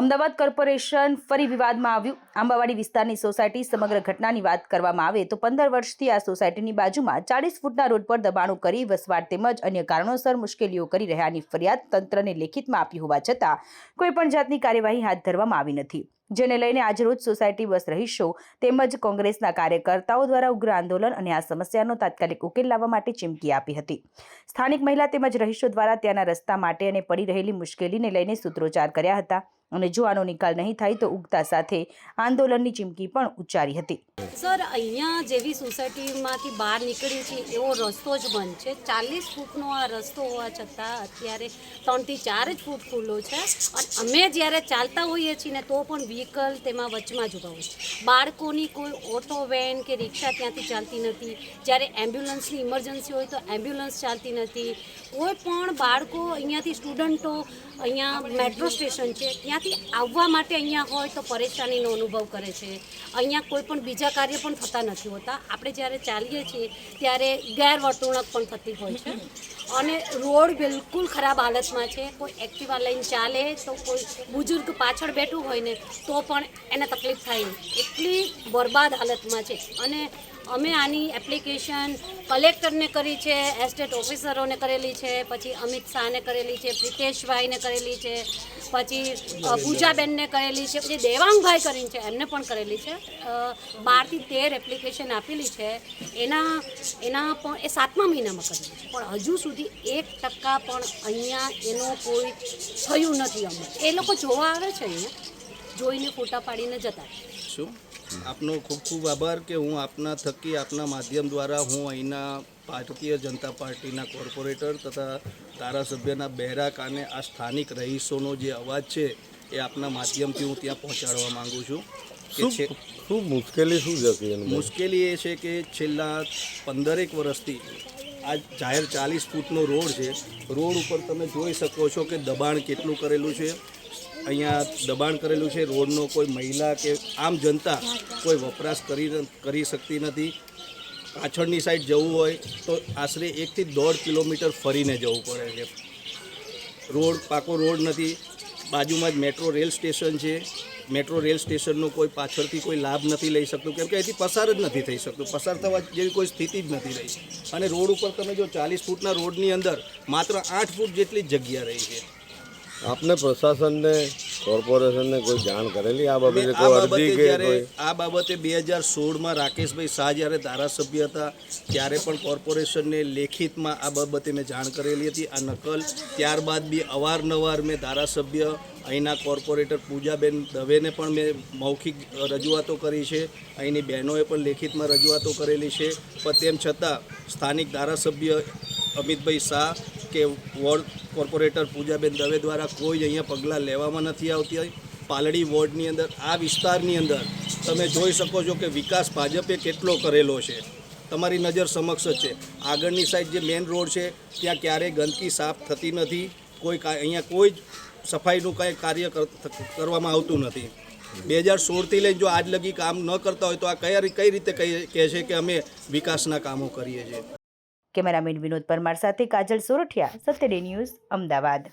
Ahmedabad corporation ફરી વિવાદમાં આવ્યું. આંબાવાડી વિસ્તારની સોસાયટી સમગ્ર ઘટનાની વાત કરવામાં આવે તો પંદર વર્ષથી આ સોસાયટીની બાજુમાં ચાલીસ ફૂટના રોડ પર દબાણો કરી વસવાટ તેમજ અન્ય કારણોસર મુશ્કેલીઓ કરી રહ્યાની ફરિયાદ તંત્રને લેખિતમાં આપી હોવા છતાં કોઈપણ જાતની કાર્યવાહી હાથ ધરવામાં આવી નથી. જેને લઈને આજરોજ સોસાયટી બસ રહીશો તેમજ કોંગ્રેસના કાર્યકર્તાઓ દ્વારા ઉગ્ર આંદોલન અને આ સમસ્યાનો તાત્કાલિક ઉકેલ લાવવા માટે ચીમકી આપી હતી. સ્થાનિક મહિલા તેમજ રહીશો દ્વારા ત્યાંના રસ્તા માટે અને પડી રહેલી મુશ્કેલીને લઈને સૂત્રોચ્ચાર કર્યા હતા અને જો આનો નિકાલ નહીં થાય તો ઉગતા સાથે આંદોલનની ચીમકી પણ ઉચ્ચારી હતી. સર, અહીંયા જેવી સોસાયટીમાંથી બહાર નીકળી છે, એવો રસ્તો જ બંધ છે. ચાલીસ ફૂટનો આ રસ્તો હોવા છતાં અત્યારે ત્રણથી ચાર જ ફૂટ ખુલ્લો છે. અને અમે જ્યારે ચાલતા હોઈએ છીએ ને, તો પણ વ્હીકલ તેમાં વચમાં જ ઊભા હોય બાળકોની કોઈ ઓટો વેન કે રિક્ષા ત્યાંથી ચાલતી નથી. જ્યારે એમ્બ્યુલન્સની ઇમરજન્સી હોય તો એમ્બ્યુલન્સ ચાલતી નથી. કોઈ પણ બાળકો અહીંયાથી સ્ટુડન્ટો અહીંયા મેટ્રો સ્ટેશન છે, ત્યાંથી આવવા માટે અહીંયા હોય તો પરેશાનીનો અનુભવ કરે છે. અહીંયા કોઈ પણ બીજા કાર્ય પણ થતા નથી હોતા. આપણે જ્યારે ચાલીએ છીએ ત્યારે ગેરવર્તણૂક પણ થતી હોય છે. અને રોડ બિલકુલ ખરાબ હાલતમાં છે. કોઈ એક્ટિવા લઈને ચાલે તો કોઈ બુજુર્ગ પાછળ બેઠું હોય ને તો પણ એને તકલીફ થાય એટલી બરબાદ હાલતમાં છે. અને અમે આની એપ્લિકેશન કલેક્ટરને કરી છે એસ્ટેટ ઓફિસરોને કરેલી છે પછી અમિત શાહને કરેલી છે પ્રિતેશભાઈને કરેલી છે પછી પૂજાબેનને કરેલી છે પછી દેવાંગભાઈ કરીને છે એમને પણ કરેલી છે. બારથી તેર એપ્લિકેશન આપેલી છે. એના એના પણ એ સાતમા મહિનામાં કરેલી છે. પણ હજુ સુધી એક ટકા પણ અહીંયા એનો કોઈ થયું નથી અમને એ લોકો જોવા આવે છે અહીંયા. જોઈને ફોટા પાડીને જતા. શું? આપનો ખૂબ ખૂબ આભાર કે હું આપના થકી આપના માધ્યમ દ્વારા હું અહીંના ભારતીય જનતા પાર્ટીના કોર્પોરેટર તથા ધારાસભ્યના બહેરા કાને આ સ્થાનિક રહીશોનો જે અવાજ છે એ આપના માધ્યમથી હું ત્યાં પહોંચાડવા માંગુ છું. શું મુશ્કેલી શું જતી મુશ્કેલી એ છે કે છેલ્લા પંદરેક વર્ષથી આ જાહેર ચાલીસ ફૂટનો રોડ છે. રોડ ઉપર તમે જોઈ શકો છો કે દબાણ કેટલું કરેલું છે. અહીંયા દબાણ કરેલું છે, રોડનો કોઈ મહિલા કે આમ જનતા કોઈ વપરાશ કરી કરી શકતી નથી. પાછળની સાઈડ જવું હોય તો આશરે એકથી દોઢ કિલોમીટર ફરીને જવું પડે છે. રોડ, પાકો રોડ નથી. બાજુમાં જ મેટ્રો રેલ સ્ટેશન છે. મેટ્રો રેલ સ્ટેશનનો કોઈ પાછળથી કોઈ લાભ નથી લઈ શકતું, કેમ કે અહીંથી પસાર જ નથી થઈ શકતું. પસાર થવા જેવી કોઈ સ્થિતિ જ નથી રહી. અને રોડ ઉપર તમે જો ચાલીસ ફૂટના રોડની અંદર માત્ર આઠ ફૂટ જેટલી જગ્યા રહી છે. આપને પ્રશાસનને કોર્પોરેશનને કોઈ જાણ કરેલી આ બાબતે? કોઈ અરજી કે આ બાબતે બે હજાર સોળમાં રાકેશભાઈ શાહ જ્યારે ધારાસભ્ય હતા ત્યારે પણ કોર્પોરેશનને લેખિતમાં આ બાબતે મેં જાણ કરેલી હતી. આ નકલ ત્યારબાદ બી અવારનવાર મેં ધારાસભ્ય અહીંના કોર્પોરેટર પૂજાબેન દવેને પણ મેં મૌખિક રજૂઆતો કરી છે. અહીંની બહેનોએ પણ લેખિતમાં રજૂઆતો કરેલી છે. પણ તેમ છતાં સ્થાનિક ધારાસભ્ય અમિતભાઈ શાહ કે વોર્ડ કોર્પોરેટર પૂજાબેન દવે દ્વારા કોઈ અહીંયા પગલાં લેવામાં નથી આવતી. પાલડી વોર્ડની અંદર, આ વિસ્તારની અંદર તમે જોઈ શકો છો કે વિકાસ ભાજપે કેટલો કરેલો છે. તમારી નજર સમક્ષ જ છે. આગળની સાઈડ જે મેઇન રોડ છે, ત્યાં ક્યારેય ગંદકી સાફ થતી નથી. કોઈ અહીંયા કોઈ જ સફાઈનું કાંઈ કાર્ય કરવામાં આવતું નથી. બે હજાર સોળથી લઈને જો આજ લગી કામ ન કરતા હોય તો આ કયા કઈ રીતે કહે છે કે અમે વિકાસના કામો કરીએ છીએ? કેમેરામેન વિનોદ પરમાર સાથે કાજલ સોરઠિયા સત્યડે ન્યૂઝ અમદાવાદ.